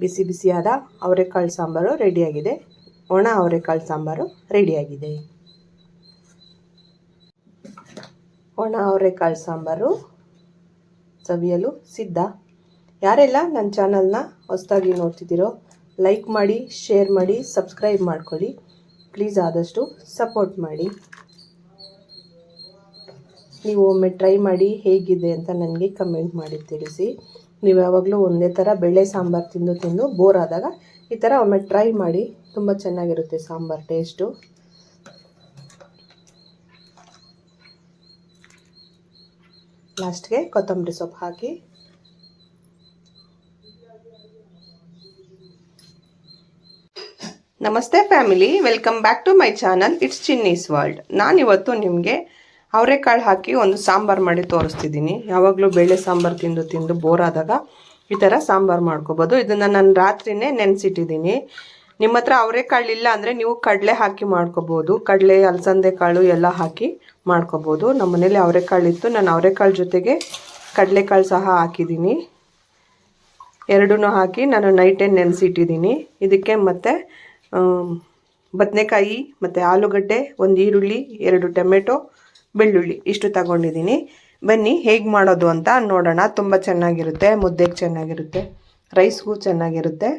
ಬಿಸಿ ಬಿಸಿಯಾದ ಅವರೆಕಾಳು ಸಾಂಬಾರು ರೆಡಿಯಾಗಿದೆ. ಒಣ ಅವರೆಕಾಳು ಸಾಂಬಾರು ರೆಡಿಯಾಗಿದೆ. ಒಣ ಅವರೆಕಾಳು ಸಾಂಬಾರು ಸವಿಯಲು ಸಿದ್ಧ. ಯಾರೆಲ್ಲ ನನ್ನ ಚಾನಲ್ನ ಹೊಸದಾಗಿ ನೋಡ್ತಿದ್ದೀರೋ, ಲೈಕ್ ಮಾಡಿ, ಶೇರ್ ಮಾಡಿ, ಸಬ್ಸ್ಕ್ರೈಬ್ ಮಾಡ್ಕೊಳ್ಳಿ. ಪ್ಲೀಸ್ ಆದಷ್ಟು ಸಪೋರ್ಟ್ ಮಾಡಿ. ನೀವು ಒಮ್ಮೆ ಟ್ರೈ ಮಾಡಿ ಹೇಗಿದೆ ಅಂತ ನನಗೆ ಕಮೆಂಟ್ ಮಾಡಿ ತಿಳಿಸಿ. ನೀವು ಯಾವಾಗಲೂ ಒಂದೇ ಥರ ಬೇಳೆ ಸಾಂಬಾರು ತಿಂದು ತಿಂದು ಬೋರ್ ಆದಾಗ ಈ ಥರ ಒಮ್ಮೆ ಟ್ರೈ ಮಾಡಿ ತುಂಬ ಚೆನ್ನಾಗಿರುತ್ತೆ ಸಾಂಬಾರು ಟೇಸ್ಟು ಲಾಸ್ಟ್ಗೆ ಕೊತ್ತಂಬರಿ ಸೊಪ್ಪು ಹಾಕಿ. ನಮಸ್ತೆ family welcome back to my channel it's Chinni's world ನಾನಿವತ್ತು ನಿಮಗೆ ಅವರೆಕಾಳು ಹಾಕಿ ಒಂದು ಸಾಂಬಾರು ಮಾಡಿ ತೋರಿಸ್ತಿದ್ದೀನಿ. ಯಾವಾಗಲೂ ಬೇಳೆ ಸಾಂಬಾರು ತಿಂದು ತಿಂದು ಬೋರ್ ಆದಾಗ ಈ ಥರ ಸಾಂಬಾರು ಮಾಡ್ಕೋಬೋದು. ಇದನ್ನು ನಾನು ರಾತ್ರಿನೇ ನೆನೆಸಿಟ್ಟಿದ್ದೀನಿ. ನಿಮ್ಮ ಹತ್ರ ಅವರೆಕಾಳು ಇಲ್ಲ ಅಂದರೆ ನೀವು ಕಡಲೆ ಹಾಕಿ ಮಾಡ್ಕೋಬೋದು. ಕಡಲೆ, ಅಲಸಂದೆ ಕಾಳು ಎಲ್ಲ ಹಾಕಿ ಮಾಡ್ಕೋಬೋದು. ನಮ್ಮ ಮನೇಲಿ ಅವರೆಕಾಳು ಇತ್ತು. ನಾನು ಅವರೆಕಾಳು ಜೊತೆಗೆ ಕಡಲೆಕಾಳು ಸಹ ಹಾಕಿದ್ದೀನಿ. ಎರಡೂ ಹಾಕಿ ನಾನು ನೈಟೇ ನೆನೆಸಿಟ್ಟಿದ್ದೀನಿ. ಇದಕ್ಕೆ ಮತ್ತು ಬದನೆಕಾಯಿ ಮತ್ತು ಆಲೂಗಡ್ಡೆ, ಒಂದು ಈರುಳ್ಳಿ, ಎರಡು ಟೊಮೆಟೊ ಬೆಳ್ಳುಳ್ಳಿ ಇಷ್ಟು ತಗೊಂಡಿದ್ದೀನಿ. ಬನ್ನಿ ಹೇಗೆ ಮಾಡೋದು ಅಂತ ನೋಡೋಣ. ತುಂಬ ಚೆನ್ನಾಗಿರುತ್ತೆ, ಮುದ್ದೆಗೆ ಚೆನ್ನಾಗಿರುತ್ತೆ ರೈಸ್ಗೂ ಚೆನ್ನಾಗಿರುತ್ತೆ.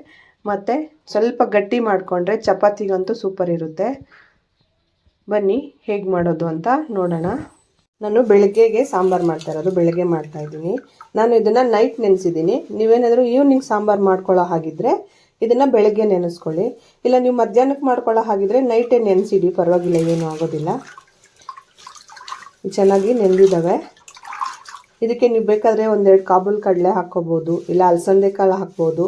ಮತ್ತು ಸ್ವಲ್ಪ ಗಟ್ಟಿ ಮಾಡಿಕೊಂಡ್ರೆ ಚಪಾತಿಗಂತೂ ಸೂಪರ್ ಇರುತ್ತೆ. ಬನ್ನಿ ಹೇಗೆ ಮಾಡೋದು ಅಂತ ನೋಡೋಣ. ನಾನು ಬೆಳಗ್ಗೆಗೆ ಸಾಂಬಾರು ಮಾಡ್ತಾ ಇರೋದು, ಬೆಳಗ್ಗೆ ಮಾಡ್ತಾ ಇದ್ದೀನಿ. ನಾನು ಇದನ್ನು ನೈಟ್ ನೆನೆಸಿದ್ದೀನಿ. ನೀವೇನಾದರೂ ಈವ್ನಿಂಗ್ ಸಾಂಬಾರು ಮಾಡ್ಕೊಳ್ಳೋ ಹಾಗಿದ್ರೆ ಇದನ್ನು ಬೆಳಗ್ಗೆ ನೆನೆಸ್ಕೊಳ್ಳಿ. ಇಲ್ಲ ನೀವು ಮಧ್ಯಾಹ್ನಕ್ಕೆ ಮಾಡ್ಕೊಳ್ಳೋ ಹಾಗಿದ್ರೆ ನೈಟೇ ನೆನೆಸಿಡಿ, ಪರವಾಗಿಲ್ಲ, ಏನೂ ಆಗೋದಿಲ್ಲ. ಚೆನ್ನಾಗಿ ನೆಂದಿದ್ದಾವೆ. ಇದಕ್ಕೆ ನೀವು ಬೇಕಾದರೆ ಒಂದೆರಡು ಕಾಬೂಲ್ ಕಡಲೆ ಹಾಕ್ಕೋಬೋದು, ಇಲ್ಲ ಅಲಸಂದೆ ಕಾಳು ಹಾಕ್ಬೋದು,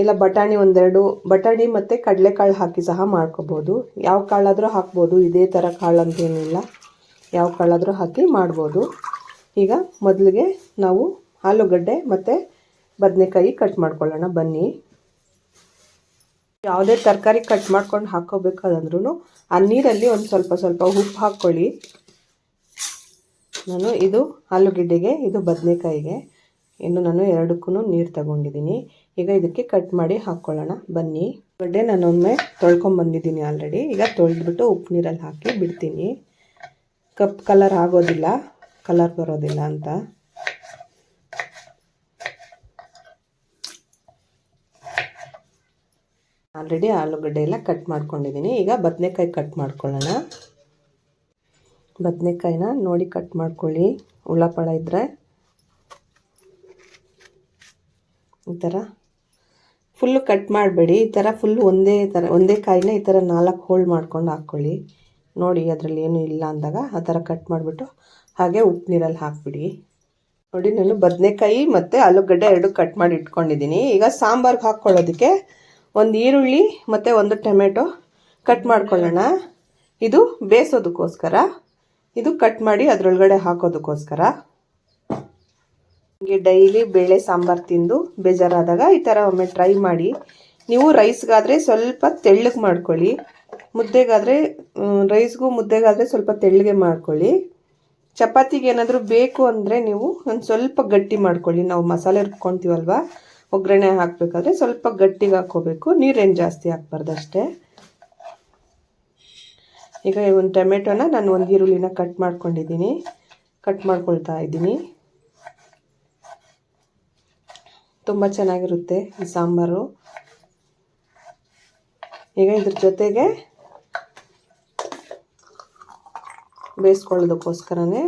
ಇಲ್ಲ ಬಟಾಣಿ ಒಂದೆರಡು, ಬಟಾಣಿ ಮತ್ತು ಕಡಲೆಕಾಳು ಹಾಕಿ ಸಹ ಮಾಡ್ಕೋಬೋದು. ಯಾವ ಕಾಳಾದರೂ ಹಾಕ್ಬೋದು, ಇದೇ ಥರ ಕಾಳು ಅಂತೇನಿಲ್ಲ ಯಾವ ಕಾಳಾದರೂ ಹಾಕಿ ಮಾಡ್ಬೋದು. ಈಗ ಮೊದಲಿಗೆ ನಾವು ಆಲೂಗಡ್ಡೆ ಮತ್ತು ಬದನೆಕಾಯಿ ಕಟ್ ಮಾಡ್ಕೊಳ್ಳೋಣ, ಬನ್ನಿ. ಯಾವುದೇ ತರಕಾರಿ ಕಟ್ ಮಾಡ್ಕೊಂಡು ಹಾಕ್ಕೋಬೇಕಾದಂದ್ರೂ ಆ ನೀರಲ್ಲಿ ಒಂದು ಸ್ವಲ್ಪ ಸ್ವಲ್ಪ ಉಪ್ಪು ಹಾಕ್ಕೊಳ್ಳಿ. ನಾನು ಇದು ಆಲೂಗಡ್ಡೆಗೆ, ಇದು ಬದನೆಕಾಯಿಗೆ. ಇನ್ನು ನಾನು ಎರಡಕ್ಕೂ ನೀರು ತಗೊಂಡಿದ್ದೀನಿ ಈಗ ಇದಕ್ಕೆ ಕಟ್ ಮಾಡಿ ಹಾಕ್ಕೊಳ್ಳೋಣ ಬನ್ನಿ. ಗಡ್ಡೆ ನಾನೊಮ್ಮೆ ತೊಳ್ಕೊಂಬಂದಿದ್ದೀನಿ ಆಲ್ರೆಡಿ ಈಗ ತೊಳೆದ್ಬಿಟ್ಟು ಉಪ್ಪು ನೀರಲ್ಲಿ ಹಾಕಿ ಬಿಡ್ತೀನಿ. ಕಪ್ ಕಲರ್ ಆಗೋದಿಲ್ಲ. ಕಲರ್ ಬರೋದಿಲ್ಲ ಅಂತ. ಆಲ್ರೆಡಿ ಆಲೂಗಡ್ಡೆ ಎಲ್ಲ ಕಟ್ ಮಾಡ್ಕೊಂಡಿದ್ದೀನಿ ಈಗ ಬದನೆಕಾಯಿ ಕಟ್ ಮಾಡ್ಕೊಳ್ಳೋಣ. ಬದನೆಕಾಯಿನ ನೋಡಿ ಕಟ್ ಮಾಡ್ಕೊಳ್ಳಿ. ಉಳ್ಳಾಪಳ ಇದ್ದರೆ ಈ ಥರ ಫುಲ್ಲು ಕಟ್ ಮಾಡಬೇಡಿ. ಈ ಥರ ಫುಲ್ ಒಂದೇ ಥರ ಒಂದೇ ಕಾಯಿನ ಈ ಥರ ನಾಲ್ಕು ಹೋಲ್ಡ್ ಮಾಡ್ಕೊಂಡು ಹಾಕ್ಕೊಳ್ಳಿ. ನೋಡಿ ಅದರಲ್ಲಿ ಏನೂ ಇಲ್ಲ ಅಂದಾಗ ಆ ಥರ ಕಟ್ ಮಾಡಿಬಿಟ್ಟು ಹಾಗೆ ಉಪ್ಪು ನೀರಲ್ಲಿ ಹಾಕ್ಬಿಡಿ. ನೋಡಿ ನಾನು ಬದನೆಕಾಯಿ ಮತ್ತು ಆಲೂಗಡ್ಡೆ ಎರಡು ಕಟ್ ಮಾಡಿ ಇಟ್ಕೊಂಡಿದ್ದೀನಿ. ಈಗ ಸಾಂಬಾರ್ಗೆ ಹಾಕ್ಕೊಳ್ಳೋದಕ್ಕೆ ಒಂದು ಈರುಳ್ಳಿ ಮತ್ತು ಒಂದು ಟೊಮೆಟೊ ಕಟ್ ಮಾಡ್ಕೊಳ್ಳೋಣ. ಇದು ಬೇಯಿಸೋದಕ್ಕೋಸ್ಕರ ಇದು ಕಟ್ ಮಾಡಿ ಅದರೊಳಗಡೆ ಹಾಕೋದಕ್ಕೋಸ್ಕರ. ಹಿಂಗೆ ಡೈಲಿ ಬೇಳೆ ಸಾಂಬಾರು ತಿಂದು ಬೇಜಾರಾದಾಗ ಈ ಥರ ಒಮ್ಮೆ ಟ್ರೈ ಮಾಡಿ. ನೀವು ರೈಸ್ಗಾದರೆ ಸ್ವಲ್ಪ ತೆಳ್ಳಗೆ ಮಾಡ್ಕೊಳ್ಳಿ. ಮುದ್ದೆಗಾದರೆ ರೈಸ್ಗೂ ಮುದ್ದೆಗಾದರೆ ಸ್ವಲ್ಪ ತೆಳ್ಳಗೆ ಮಾಡ್ಕೊಳ್ಳಿ. ಚಪಾತಿಗೆ ಏನಾದರೂ ಬೇಕು ಅಂದರೆ ನೀವು ಒಂದು ಸ್ವಲ್ಪ ಗಟ್ಟಿ ಮಾಡ್ಕೊಳ್ಳಿ. ನಾವು ಮಸಾಲೆ ರುಬ್ಕೊತೀವಲ್ವ? ಒಗ್ಗರಣೆ ಹಾಕಬೇಕಾದ್ರೆ ಸ್ವಲ್ಪ ಗಟ್ಟಿಗೆ ಹಾಕ್ಕೋಬೇಕು. ನೀರೇನು ಜಾಸ್ತಿ ಹಾಕ್ಬಾರ್ದು ಅಷ್ಟೇ. ಈಗ ಒಂದು ಟೊಮೆಟೊನ ನಾನು ಒಂದು ಈರುಳ್ಳಿನ ಕಟ್ ಮಾಡ್ಕೊಂಡಿದ್ದೀನಿ. ಕಟ್ ಮಾಡ್ಕೊಳ್ತಾ ಇದ್ದೀನಿ. ತುಂಬ ಚೆನ್ನಾಗಿರುತ್ತೆ ಈ ಸಾಂಬಾರು. ಈಗ ಇದ್ರ ಜೊತೆಗೆ ಬೇಯಿಸ್ಕೊಳ್ಳೋದಕ್ಕೋಸ್ಕರನೇ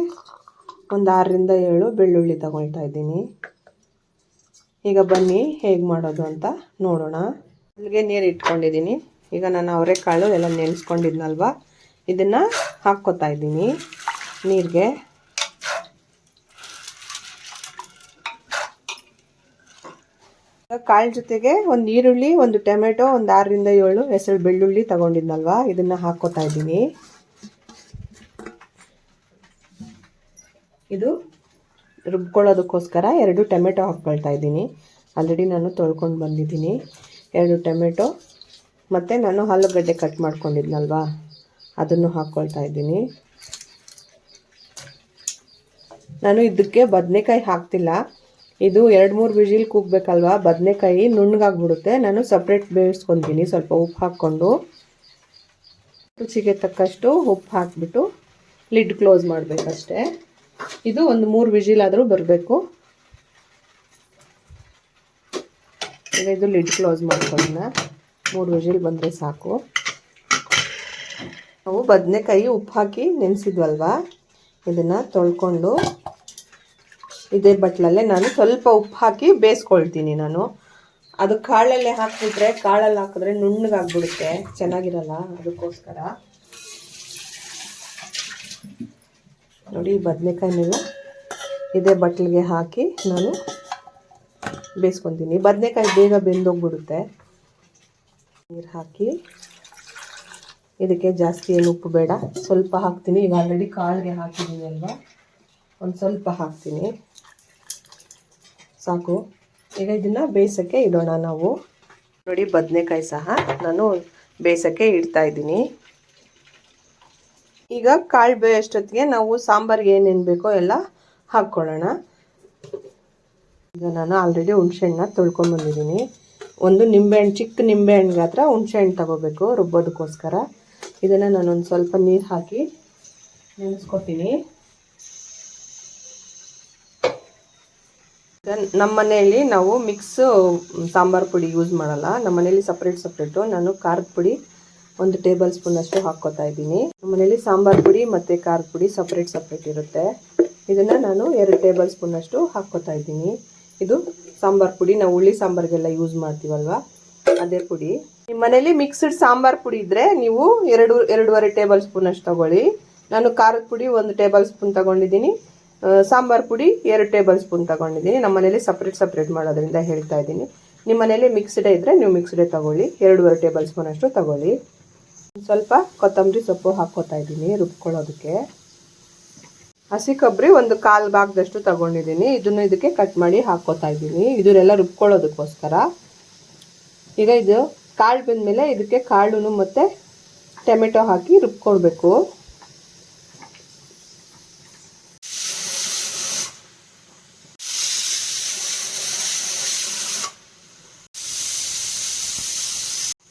ಒಂದು ಆರರಿಂದ ಏಳು ಬೆಳ್ಳುಳ್ಳಿ ತಗೊಳ್ತಾ ಇದ್ದೀನಿ. ಈಗ ಬನ್ನಿ ಹೇಗೆ ಮಾಡೋದು ಅಂತ ನೋಡೋಣ. ಅಲ್ಲಿಗೆ ನೀರು ಇಟ್ಕೊಂಡಿದ್ದೀನಿ. ಈಗ ನಾನು ಅವರೆಕಾಳು ಎಲ್ಲ ನೆನೆಸ್ಕೊಂಡಿದ್ನಲ್ವ? ಇದನ್ನು ಹಾಕ್ಕೋತಾ ಇದ್ದೀನಿ. ನೀರಿಗೆ. ಕಾಳು ಜೊತೆಗೆ ಒಂದು ಈರುಳ್ಳಿ, ಒಂದು ಟೊಮೆಟೊ, ಒಂದು ಆರರಿಂದ ಏಳು ಹೆಸರು ಬೆಳ್ಳುಳ್ಳಿ ತಗೊಂಡಿದ್ನಲ್ವಾ? ಇದನ್ನು ಹಾಕ್ಕೋತಾ ಇದ್ದೀನಿ. ಇದು ರುಬ್ಕೊಳ್ಳೋದಕ್ಕೋಸ್ಕರ ಎರಡು ಟೊಮೆಟೊ ಹಾಕ್ಕೊಳ್ತಾ ಇದ್ದೀನಿ. ಆಲ್ರೆಡಿ ನಾನು ತೊಳ್ಕೊಂಡು ಬಂದಿದ್ದೀನಿ. ಎರಡು ಟೊಮೆಟೊ. ಮತ್ತು ನಾನು ಆಲೂಗಡ್ಡೆ ಕಟ್ ಮಾಡ್ಕೊಂಡಿದ್ನಲ್ವಾ? ಅದನ್ನು ಹಾಕ್ಕೊಳ್ತಾ ಇದ್ದೀನಿ. ನಾನು ಇದಕ್ಕೆ ಬದನೆಕಾಯಿ ಹಾಕ್ತಿಲ್ಲ. ಇದು ಎರಡು ಮೂರು ವಿಜಿಲ್ ಕೂಗ್ಬೇಕಲ್ವಾ? ಬದನೆಕಾಯಿ ನುಣ್ಣಗಾಗ್ಬಿಡುತ್ತೆ. ನಾನು ಸಪ್ರೇಟ್ ಬೇಯಿಸ್ಕೊತೀನಿ. ಸ್ವಲ್ಪ ಉಪ್ಪು ಹಾಕ್ಕೊಂಡು. ರುಚಿಗೆ ತಕ್ಕಷ್ಟು ಉಪ್ಪು ಹಾಕ್ಬಿಟ್ಟು ಲಿಡ್ ಕ್ಲೋಸ್ ಮಾಡಬೇಕಷ್ಟೇ. ಇದು ಒಂದು ಮೂರು ವಿಜಿಲ್ ಆದರೂ ಬರಬೇಕು. ಈಗ ಇದು ಲಿಡ್ ಕ್ಲೋಸ್ ಮಾಡ್ಕೊಳ್ಳೋಣ. ಮೂರು ವಿಜಿಲ್ ಬಂದರೆ ಸಾಕು. ನಾವು ಬದನೆಕಾಯಿ ಉಪ್ಪು ಹಾಕಿ ನೆನೆಸಿದ್ವಲ್ವಾ? ಇದನ್ನು ತೊಳ್ಕೊಂಡು ಇದೇ ಬಟ್ಲಲ್ಲೇ ನಾನು ಸ್ವಲ್ಪ ಉಪ್ಪು ಹಾಕಿ ಬೇಯಿಸ್ಕೊಳ್ತೀನಿ ನಾನು. ಅದು ಕಾಳಲ್ಲೇ ಹಾಕಿಬಿಟ್ರೆ, ಕಾಳಲ್ಲಿ ಹಾಕಿದ್ರೆ ನುಣ್ಣಗಾಗ್ಬಿಡುತ್ತೆ. ಚೆನ್ನಾಗಿರಲ್ಲ ಅದಕ್ಕೋಸ್ಕರ. ನೋಡಿ ಬದನೆಕಾಯಿನೆಲ್ಲ ಇದೇ ಬಟ್ಲಿಗೆ ಹಾಕಿ ನಾನು ಬೇಯಿಸ್ಕೊತೀನಿ ಬದನೆಕಾಯಿ ಬೇಗ ಬೆಂದೋಗ್ಬಿಡುತ್ತೆ. ನೀರು ಹಾಕಿ ಇದಕ್ಕೆ ಜಾಸ್ತಿ ಏನು ಉಪ್ಪು ಬೇಡ. ಸ್ವಲ್ಪ ಹಾಕ್ತೀನಿ. ಈಗ ಆಲ್ರೆಡಿ ಕಾಳಿಗೆ ಹಾಕಿದ್ದೀನಿ ಅಲ್ವಾ? ಒಂದು ಸ್ವಲ್ಪ ಹಾಕ್ತೀನಿ. ಸಾಕು. ಈಗ ಇದನ್ನು ಬೇಯಿಸೋಕ್ಕೆ ಇಡೋಣ ನಾವು. ನೋಡಿ, ಬದನೆಕಾಯಿ ಸಹ ನಾನು ಬೇಯಿಸೋಕ್ಕೆ ಇಡ್ತಾ ಇದ್ದೀನಿ. ಈಗ ಕಾಳು ಬೇಯೋಷ್ಟೊತ್ತಿಗೆ ನಾವು ಸಾಂಬಾರಿಗೆ ಏನೇನು ಬೇಕೋ ಎಲ್ಲ ಹಾಕ್ಕೊಳ್ಳೋಣ. ಈಗ ನಾನು ಆಲ್ರೆಡಿ ಹುಣ್ಸೆಹಣ್ಣ ತೊಳ್ಕೊಂಬಂದಿದ್ದೀನಿ ಒಂದು ನಿಂಬೆಹಣ್ಣು, ಚಿಕ್ಕ ನಿಂಬೆಹಣ್ಣು ಗಾತ್ರ ಹುಣ್ಸೆಹಣ್ಣು ತಗೋಬೇಕು, ರುಬ್ಬೋದಕ್ಕೋಸ್ಕರ. ಇದನ್ನು ನಾನೊಂದು ಸ್ವಲ್ಪ ನೀರು ಹಾಕಿ ನೆನೆಸ್ಕೊತೀನಿ. ನಮ್ಮ ಮನೆಯಲ್ಲಿ ನಾವು ಮಿಕ್ಸ್ ಸಾಂಬಾರು ಪುಡಿ ಯೂಸ್ ಮಾಡಲ್ಲ. ನಮ್ಮ ಮನೆಯಲ್ಲಿ ಸಪ್ರೇಟ್ ಸಪ್ರೇಟು ನಾನು ಖಾರದ ಪುಡಿ ಒಂದು ಟೇಬಲ್ ಸ್ಪೂನ್ ಅಷ್ಟು ಹಾಕ್ಕೋತಾ ಇದ್ದೀನಿ. ನಮ್ಮ ಮನೆಯಲ್ಲಿ ಸಾಂಬಾರು ಪುಡಿ ಮತ್ತು ಖಾರದ ಪುಡಿ ಸಪ್ರೇಟ್ ಸಪ್ರೇಟ್ ಇರುತ್ತೆ. ಇದನ್ನು ನಾನು ಎರಡು ಟೇಬಲ್ ಸ್ಪೂನ್ ಅಷ್ಟು ಹಾಕ್ಕೋತಾ ಇದ್ದೀನಿ. ಇದು ಸಾಂಬಾರು ಪುಡಿ. ನಾವು ಹುಳಿ ಸಾಂಬಾರಿಗೆಲ್ಲ ಯೂಸ್ ಮಾಡ್ತೀವಲ್ವ? ಅದೇ ಪುಡಿ. ನಿಮ್ಮ ಮನೇಲಿ ಮಿಕ್ಸ್ಡ್ ಸಾಂಬಾರ್ ಪುಡಿ ಇದ್ದರೆ ನೀವು ಎರಡು, ಎರಡೂವರೆ ಟೇಬಲ್ ಸ್ಪೂನ್ ಅಷ್ಟು ತಗೊಳ್ಳಿ. ನಾನು ಖಾರದ ಪುಡಿ ಒಂದು ಟೇಬಲ್ ಸ್ಪೂನ್ ತಗೊಂಡಿದ್ದೀನಿ. ಸಾಂಬಾರ್ ಪುಡಿ ಎರಡು ಟೇಬಲ್ ಸ್ಪೂನ್ ತಗೊಂಡಿದ್ದೀನಿ. ನಮ್ಮ ಮನೇಲಿ ಸಪ್ರೇಟ್ ಸಪ್ರೇಟ್ ಮಾಡೋದ್ರಿಂದ ಹೇಳ್ತಾ ಇದ್ದೀನಿ. ನಿಮ್ಮ ಮನೇಲಿ ಮಿಕ್ಸ್ಡೇ ಇದ್ರೆ ನೀವು ಮಿಕ್ಸ್ಡೇ ತಗೊಳ್ಳಿ. ಎರಡೂವರೆ ಟೇಬಲ್ ಸ್ಪೂನ್ ಅಷ್ಟು ತಗೊಳ್ಳಿ. ಸ್ವಲ್ಪ ಕೊತ್ತಂಬರಿ ಸೊಪ್ಪು ಹಾಕ್ಕೋತಾ ಇದ್ದೀನಿ ರುಬ್ಕೊಳ್ಳೋದಕ್ಕೆ. ಹಸಿ ಕೊಬ್ಬರಿ ಒಂದು ಕಾಲು ಭಾಗದಷ್ಟು ತಗೊಂಡಿದ್ದೀನಿ. ಇದನ್ನು ಇದಕ್ಕೆ ಕಟ್ ಮಾಡಿ ಹಾಕ್ಕೋತಾ ಇದ್ದೀನಿ. ಇದನ್ನೆಲ್ಲ ರುಬ್ಕೊಳ್ಳೋದಕ್ಕೋಸ್ಕರ. ಈಗ ಇದು ಕಾಳು ಬಂದಮೇಲೆ ಇದಕ್ಕೆ ಕಾಳು ಮತ್ತು ಟೊಮೆಟೊ ಹಾಕಿ ರುಬ್ಕೊಳ್ಬೇಕು.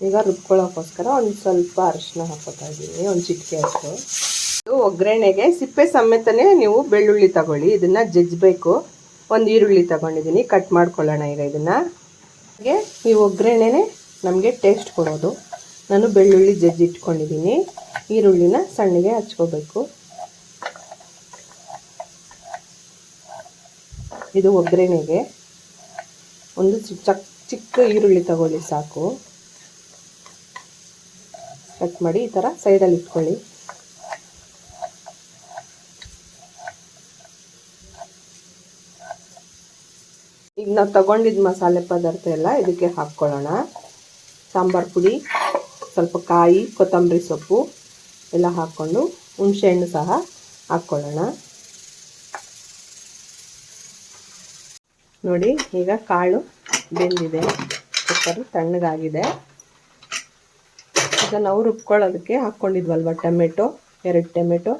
ಈಗ ರುಬ್ಕೊಳ್ಳೋಕ್ಕೋಸ್ಕರ ಒಂದು ಸ್ವಲ್ಪ ಅರಿಶಿನ ಹಾಕೋತಾ ಇದ್ದೀನಿ ಒಂದು ಚಿಟಿಕೆ ಅಷ್ಟು. ಇದು ಒಗ್ಗರಣೆಗೆ ಸಿಪ್ಪೆ ಸಮೇತನೇ ನೀವು ಬೆಳ್ಳುಳ್ಳಿ ತಗೊಳ್ಳಿ, ಇದನ್ನು ಜಜ್ಜಬೇಕು ಒಂದು ಈರುಳ್ಳಿ ತಗೊಂಡಿದ್ದೀನಿ ಕಟ್ ಮಾಡ್ಕೊಳ್ಳೋಣ ಈಗ ಇದನ್ನು. ಹಾಗೆ ಈ ಒಗ್ಗರಣೆನೇ ನಮಗೆ ಟೇಸ್ಟ್ ಕೊಡೋದು. ನಾನು ಬೆಳ್ಳುಳ್ಳಿ ಜಜ್ಜಿ ಇಟ್ಕೊಂಡಿದ್ದೀನಿ. ಈರುಳ್ಳಿನ ಸಣ್ಣಗೆ ಹಚ್ಕೋಬೇಕು. ಇದು ಒಗ್ಗರಣೆಗೆ. ಒಂದು ಚಕ್ ಚಿಕ್ಕ ಈರುಳ್ಳಿ ತಗೊಳ್ಳಿ ಸಾಕು. ಕಟ್ ಮಾಡಿ ಈ ಥರ ಸೈಡಲ್ಲಿ ಇಟ್ಕೊಳ್ಳಿ. ಈಗ ನಾವು ತಗೊಂಡಿದ್ದ ಮಸಾಲೆ ಪದಾರ್ಥ ಎಲ್ಲ ಇದಕ್ಕೆ ಹಾಕ್ಕೊಳ್ಳೋಣ. ಸಾಂಬಾರು ಪುಡಿ, ಸ್ವಲ್ಪ ಕಾಯಿ, ಕೊತ್ತಂಬರಿ ಸೊಪ್ಪು ಎಲ್ಲ ಹಾಕ್ಕೊಂಡು ಹುಣಸೆಹಣ್ಣು ಸಹ ಹಾಕ್ಕೊಳ್ಳೋಣ. ನೋಡಿ, ಈಗ ಕಾಳು ಬೆಂದಿದೆ. ಕುಕ್ಕರು ತಣ್ಣಗಾಗಿದೆ. ಈಗ ನಾವು ರುಬ್ಕೊಳ್ಳೋದಕ್ಕೆ ಹಾಕ್ಕೊಂಡಿದ್ವಲ್ವ ಟೊಮೆಟೊ? ಎರಡು ಟೊಮೆಟೊ.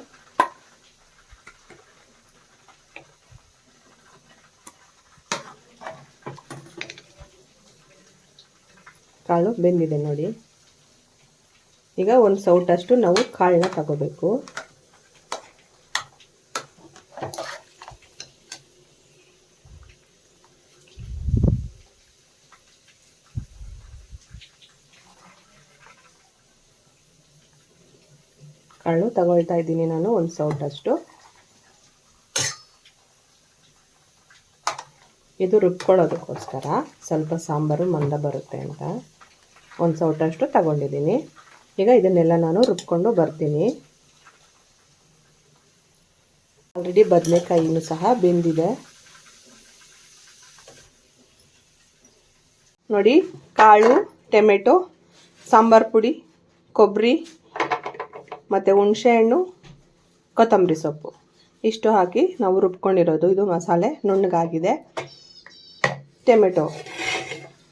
ಕಾಳು ಬೆಂದಿದೆ ನೋಡಿ. ಈಗ ಒಂದು ಸೌಟಷ್ಟು ನಾವು ಕಾಳನ್ನ ತಗೋಬೇಕು. ಕಾಳು ತಗೊಳ್ತಾ ಇದ್ದೀನಿ ನಾನು ಒಂದು ಸೌಟಷ್ಟು. ಇದು ರುಬ್ಕೊಳ್ಳೋದಕ್ಕೋಸ್ಕರ ಸ್ವಲ್ಪ ಸಾಂಬಾರು ಮಂದ ಬರುತ್ತೆ ಅಂತ. ಒಂದು ಸೌಟಷ್ಟು ತಗೊಂಡಿದ್ದೀನಿ. ಈಗ ಇದನ್ನೆಲ್ಲ ನಾನು ರುಬ್ಕೊಂಡು ಬರ್ತೀನಿ. ಆಲ್ರೆಡಿ ಬದನೆಕಾಯಿನೂ ಸಹ ಬೆಂದಿದೆ. ನೋಡಿ, ಕಾಳು, ಟೊಮೆಟೊ, ಸಾಂಬಾರು ಪುಡಿ ಕೊಬ್ಬರಿ ಮತ್ತು ಹುಣಸೆಹಣ್ಣು ಕೊತ್ತಂಬರಿ ಸೊಪ್ಪು. ಇಷ್ಟು ಹಾಕಿ ನಾವು ರುಬ್ಕೊಂಡಿರೋದು. ಇದು ಮಸಾಲೆ ನುಣ್ಣಗಾಗಿದೆ. ಟೊಮೆಟೊ.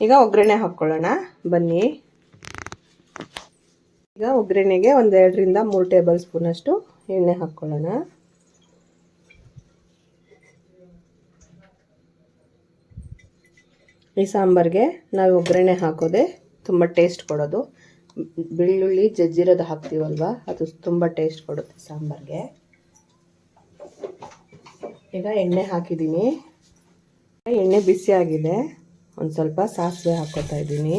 ಈಗ ಒಗ್ಗರಣೆ ಹಾಕ್ಕೊಳ್ಳೋಣ ಬನ್ನಿ. ಈಗ ಒಗ್ಗರಣೆಗೆ ಒಂದೆರಡರಿಂದ ಮೂರು ಟೇಬಲ್ ಸ್ಪೂನಷ್ಟು ಎಣ್ಣೆ ಹಾಕ್ಕೊಳ್ಳೋಣ ಈ ಸಾಂಬಾರಿಗೆ ನಾವು ಒಗ್ಗರಣೆ ಹಾಕೋದೆ ತುಂಬ ಟೇಸ್ಟ್ ಕೊಡೋದು. ಬೆಳ್ಳುಳ್ಳಿ ಜಜ್ಜಿರೋದು ಹಾಕ್ತೀವಲ್ವ, ಅದು ತುಂಬ ಟೇಸ್ಟ್ ಕೊಡುತ್ತೆ ಸಾಂಬಾರಿಗೆ. ಈಗ ಎಣ್ಣೆ ಹಾಕಿದ್ದೀನಿ ಎಣ್ಣೆ ಬಿಸಿ ಆಗಿದೆ. ಒಂದು ಸ್ವಲ್ಪ ಸಾಸಿವೆ ಹಾಕ್ಕೊತಾ ಇದ್ದೀನಿ.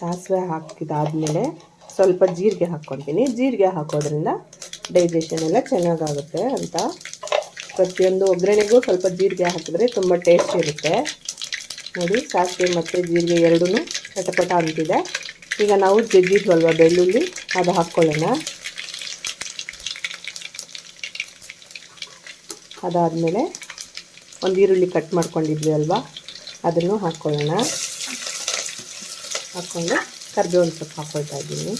ಸಾಸಿವೆ ಹಾಕಿದಾದಮೇಲೆ ಸ್ವಲ್ಪ ಜೀರಿಗೆ ಹಾಕ್ಕೊತೀನಿ ಜೀರಿಗೆ ಹಾಕೋದ್ರಿಂದ ಡೈಜೆಷನ್ ಎಲ್ಲ ಚೆನ್ನಾಗಾಗುತ್ತೆ ಅಂತ. ಪ್ರತಿಯೊಂದು ಒಗ್ಗರಣೆಗೂ ಸ್ವಲ್ಪ ಜೀರಿಗೆ ಹಾಕಿದ್ರೆ ತುಂಬ ಟೇಸ್ಟ್ ಇರುತ್ತೆ. ನೋಡಿ, ಸಾಸಿವೆ ಮತ್ತು ಜೀರಿಗೆ ಎರಡೂ ಚಟಪಟ ಅಂತಿದೆ ಈಗ ನಾವು ಜಜ್ಜಿದ್ವಲ್ವ ಬೆಳ್ಳುಳ್ಳಿ? ಅದು ಹಾಕ್ಕೊಳ್ಳೋಣ. ಅದಾದಮೇಲೆ ಒಂದು ಈರುಳ್ಳಿ ಕಟ್ ಮಾಡ್ಕೊಂಡಿದ್ವಿ ಅಲ್ವಾ? ಅದನ್ನು ಹಾಕ್ಕೊಳ್ಳೋಣ ಹಾಕ್ಕೊಂಡು ಕರಿಬೇವಿನ ಸೊಪ್ಪು ಹಾಕ್ಕೊಳ್ತಾ ಇದ್ದೀನಿ.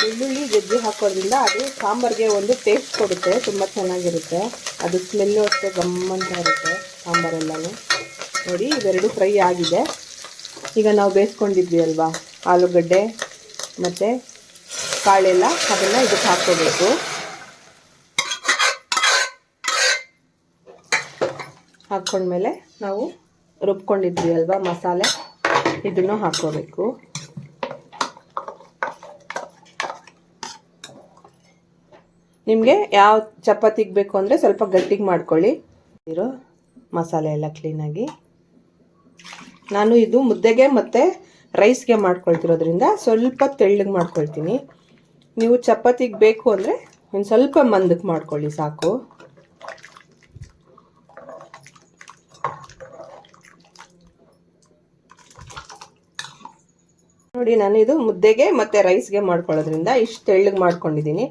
ಬೆಳ್ಳುಳ್ಳಿ ಜಜ್ಜಿ ಹಾಕೋದ್ರಿಂದ ಅದು ಸಾಂಬಾರಿಗೆ ಒಂದು ಟೇಸ್ಟ್ ಕೊಡುತ್ತೆ, ತುಂಬ ಚೆನ್ನಾಗಿರುತ್ತೆ. ಅದು ಸ್ಮೆಲ್ಲು ಅಷ್ಟೇ ಗಮ್ಮಂತ ಇರುತ್ತೆ ಸಾಂಬಾರೆಲ್ಲನೂ. ನೋಡಿ, ಇವೆರಡು ಫ್ರೈ ಆಗಿದೆ. ಈಗ ನಾವು ಬೇಯಿಸ್ಕೊಂಡಿದ್ವಿ ಅಲ್ವಾ? ಆಲೂಗಡ್ಡೆ ಮತ್ತು ಕಾಳೆಲ್ಲ, ಅದನ್ನು ಇದಕ್ಕೆ ಹಾಕ್ಕೋಬೇಕು. ಹಾಕ್ಕೊಂಡ್ಮೇಲೆ ನಾವು ರುಬ್ಕೊಂಡಿದ್ವಿ ಅಲ್ವಾ ಮಸಾಲೆ? ಇದನ್ನು ಹಾಕ್ಕೋಬೇಕು. ನಿಮಗೆ ಯಾವ ಚಪಾತಿಗೆ ಬೇಕು ಅಂದರೆ ಸ್ವಲ್ಪ ಗಟ್ಟಿಗೆ ಮಾಡ್ಕೊಳ್ಳಿ. ಇರೋ ಮಸಾಲೆ ಎಲ್ಲ ಕ್ಲೀನಾಗಿ ನಾನು ಇದು ಮುದ್ದೆಗೆ ಮತ್ತು ರೈಸ್ಗೆ ಮಾಡ್ಕೊಳ್ತಿರೋದ್ರಿಂದ ಸ್ವಲ್ಪ ತೆಳ್ಳಗೆ ಮಾಡ್ಕೊಳ್ತೀನಿ. ನೀವು ಚಪಾತಿಗೆ ಬೇಕು ಅಂದರೆ ಒಂದು ಸ್ವಲ್ಪ ಮಂದಕ್ಕೆ ಮಾಡ್ಕೊಳ್ಳಿ ಸಾಕು. ನೋಡಿ, ನಾನು ಇದು ಮುದ್ದೆಗೆ ಮತ್ತು ರೈಸ್ಗೆ ಮಾಡ್ಕೊಳ್ಳೋದ್ರಿಂದ ಇಷ್ಟು ತೆಳ್ಳಗೆ ಮಾಡ್ಕೊಂಡಿದ್ದೀನಿ.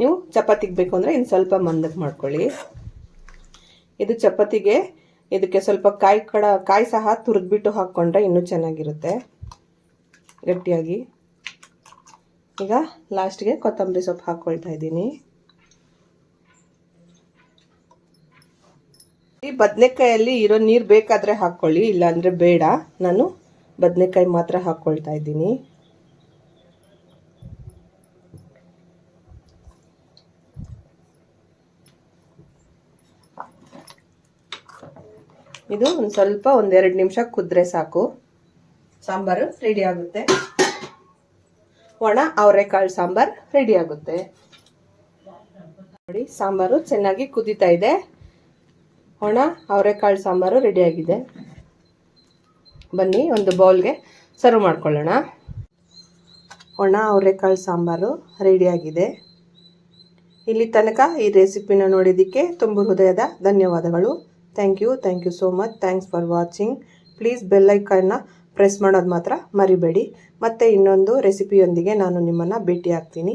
ನೀವು ಚಪಾತಿಗೆ ಬೇಕು ಅಂದರೆ ಇನ್ನು ಸ್ವಲ್ಪ ಮಂದಕ್ಕೆ ಮಾಡ್ಕೊಳ್ಳಿ. ಇದು ಚಪಾತಿಗೆ ಇದಕ್ಕೆ ಸ್ವಲ್ಪ ಕಾಯಿ ಕಡ, ಕಾಯಿ ಸಹ ತುರಿದ್ಬಿಟ್ಟು ಹಾಕ್ಕೊಂಡ್ರೆ ಇನ್ನೂ ಚೆನ್ನಾಗಿರುತ್ತೆ. ಗಟ್ಟಿಯಾಗಿ. ಈಗ ಲಾಸ್ಟ್ಗೆ ಕೊತ್ತಂಬರಿ ಸೊಪ್ಪು ಹಾಕ್ಕೊಳ್ತಾ ಇದ್ದೀನಿ. ಈ ಬದನೆಕಾಯಲ್ಲಿ ಇರೋ ನೀರು ಬೇಕಾದರೆ ಹಾಕ್ಕೊಳ್ಳಿ, ಇಲ್ಲಾಂದರೆ ಬೇಡ. ನಾನು ಬದನೆಕಾಯಿ ಮಾತ್ರ ಹಾಕ್ಕೊಳ್ತಾ ಇದ್ದೀನಿ. ಇದು ಒಂದು ಸ್ವಲ್ಪ ಒಂದೆರಡು ನಿಮಿಷ ಕುದ್ರೆ ಸಾಕು. ಸಾಂಬಾರು ರೆಡಿ ಆಗುತ್ತೆ. ಒಣ ಅವರೆಕಾಳು ಸಾಂಬಾರು ರೆಡಿ ಆಗುತ್ತೆ. ನೋಡಿ, ಸಾಂಬಾರು ಚೆನ್ನಾಗಿ ಕುದೀತಾ ಇದೆ. ಒಣ ಅವರೆಕಾಳು ಸಾಂಬಾರು ರೆಡಿಯಾಗಿದೆ ಬನ್ನಿ, ಒಂದು ಬೌಲ್ಗೆ ಸರ್ವ್ ಮಾಡ್ಕೊಳ್ಳೋಣ. ಒಣ ಅವರೆಕಾಳು ಸಾಂಬಾರು ರೆಡಿಯಾಗಿದೆ ಇಲ್ಲಿ ತನಕ ಈ ರೆಸಿಪಿನ ನೋಡಿದ್ದಕ್ಕೆ ತುಂಬ ಹೃದಯದ ಧನ್ಯವಾದಗಳು. Thank you thank you so much thanks for watching please ಬೆಲ್ಲೈಕನ್ನ press ಮಾಡೋದು ಮಾತ್ರ ಮರಿಬೇಡಿ. ಮತ್ತು ಇನ್ನೊಂದು ರೆಸಿಪಿಯೊಂದಿಗೆ ನಾನು ನಿಮ್ಮನ್ನು ಭೇಟಿ ಆಗ್ತೀನಿ